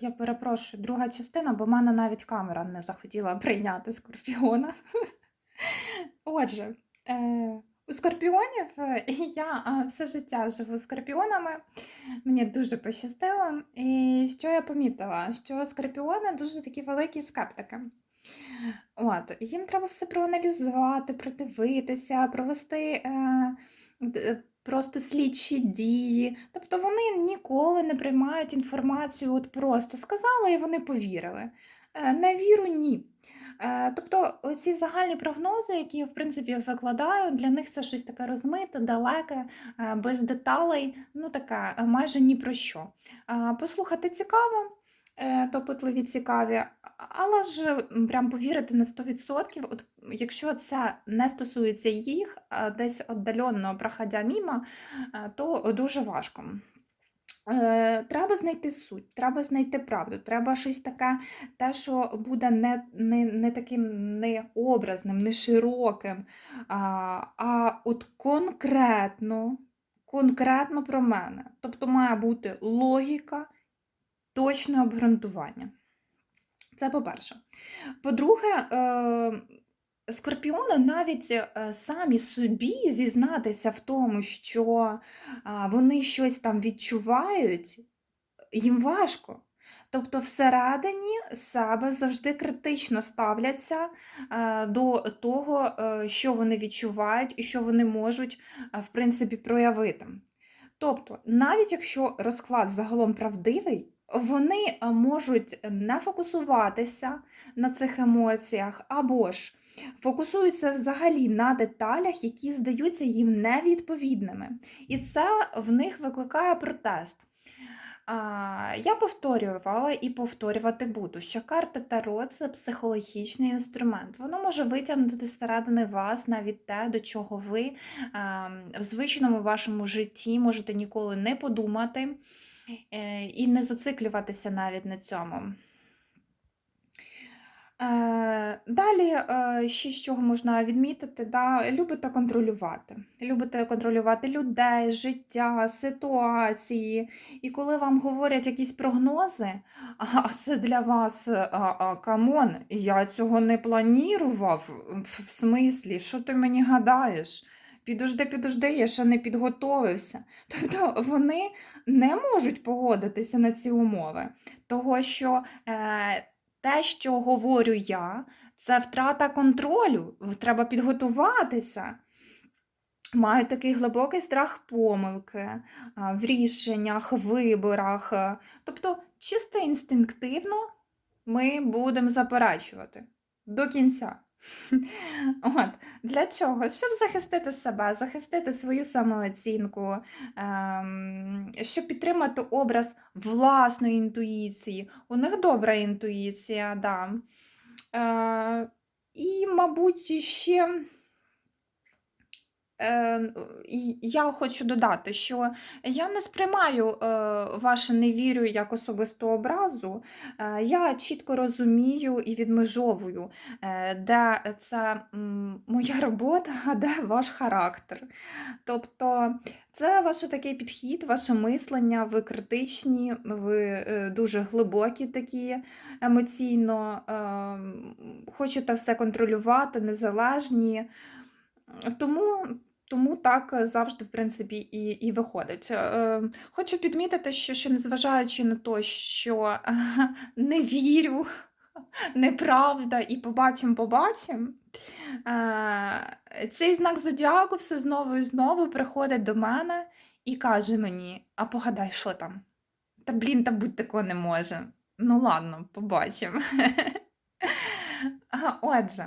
Я перепрошую, друга частина, бо в мене навіть камера не захотіла прийняти скорпіона. Отже, е, у скорпіонів е, я все життя живу скорпіонами. Мені дуже пощастило. І що я помітила? Що скорпіони дуже такі великі скептики. От, їм треба все проаналізувати, продивитися, провести е, просто слідчі дії. Тобто вони ніколи не приймають інформацію, от просто сказали і вони повірили. Е, на віру ні. Е, тобто ці загальні прогнози, які я в принципі викладаю, для них це щось таке розмите, далеке, е, без деталей, ну таке майже ні про що. Послухати цікаво, допитливі цікаві, але ж прям повірити на 100%, от якщо це не стосується їх, десь віддалено проходя мімо, е, то дуже важко. Е, Треба знайти суть, треба знайти правду, треба щось таке, те, що буде не, не, не таким необразним, не широким, а, а от конкретно, конкретно про мене. Тобто має бути логіка, точне обґрунтування. Це по-перше. По-друге, е, скорпіони навіть е, самі собі зізнатися в тому, що вони щось там відчувають, їм важко. Тобто, всередині себе завжди критично ставляться е, до того, що вони відчувають і що вони можуть, в принципі, проявити. Тобто, навіть якщо розклад загалом правдивий, вони е, можуть не фокусуватися на цих емоціях, або ж фокусуються взагалі на деталях, які здаються їм невідповідними. І це в них викликає протест. Я повторювала і повторювати буду, що карта Таро це психологічний інструмент. Воно може витягнути зсередини вас навіть те, до чого ви в звичному вашому житті можете ніколи не подумати і не зациклюватися навіть на цьому. Е, Далі, е, ще з чого можна відмітити, да, любите контролювати. Любите контролювати людей, життя, ситуації. І коли вам говорять якісь прогнози, а це для вас камон, я цього не планував. В смислі, що ти мені гадаєш? Підожди, я ще не підготовився. Тобто вони не можуть погодитися на ці умови, того що е, те, що говорю я, це втрата контролю. Треба підготуватися. Мають такий глибокий страх помилки а, в рішеннях, виборах. Тобто, чисто інстинктивно ми будемо заперечувати до кінця. От, для чого? Щоб захистити себе, захистити свою самооцінку, ем, щоб підтримати образ власної інтуїції. У них добра інтуїція, да. Е, і, мабуть, ще. Е, я хочу додати, що я не сприймаю е, ваше невірю як особисту образу. Е, я чітко розумію і відмежовую, де це моя робота, а де ваш характер. Тобто це ваш такий підхід, ваше мислення, ви критичні, ви дуже глибокі такі емоційно, е, хочете все контролювати, незалежні. Тому, тому так завжди, в принципі, і, і виходить. Е, Хочу підмітити, що, що незважаючи на те, що е, не вірю, неправда, і побачимо, побачимо. Е, Цей знак зодіаку все знову і знову приходить до мене і каже мені: а погадай, що там? Та блін, та будь такого не може. Ну ладно, побачимо. Отже.